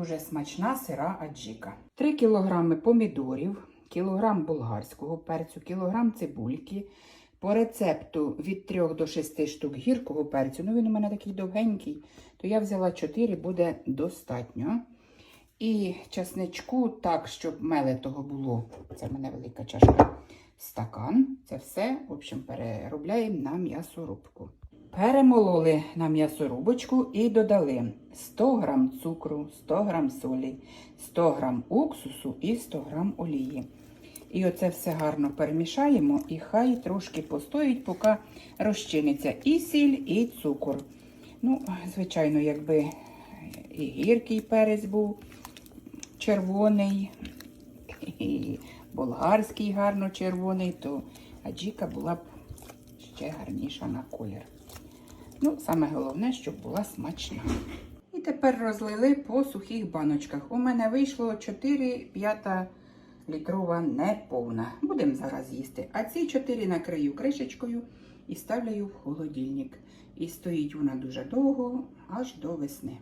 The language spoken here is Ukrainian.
дуже смачна сира аджіка. 3 кг помідорів, кілограм болгарського перцю, кілограм цибульки. По рецепту від 3 до 6 штук гіркого перцю, ну він у мене такий довгенький, то я взяла 4, буде достатньо. І часничку так, щоб мелитого було. Це в мене велика чашка. Стакан. Це все, в общем, переробляємо на м'ясорубку. Перемололи на м'ясорубочку і додали 100 г цукру, 100 г солі, 100 г уксусу і 100 г олії. І оце все гарно перемішаємо і хай трошки постоїть, поки розчиниться і сіль, і цукор. Ну, звичайно, якби і гіркий перець був червоний, і болгарський гарно червоний, то аджіка була б ще гарніша на колір. Ну, саме головне, щоб була смачна. І тепер розлили по сухих баночках. У мене вийшло 4-5 літрова неповна. Будемо зараз їсти. А ці 4 накрию кришечкою і ставлю в холодильник. І стоїть вона дуже довго, аж до весни.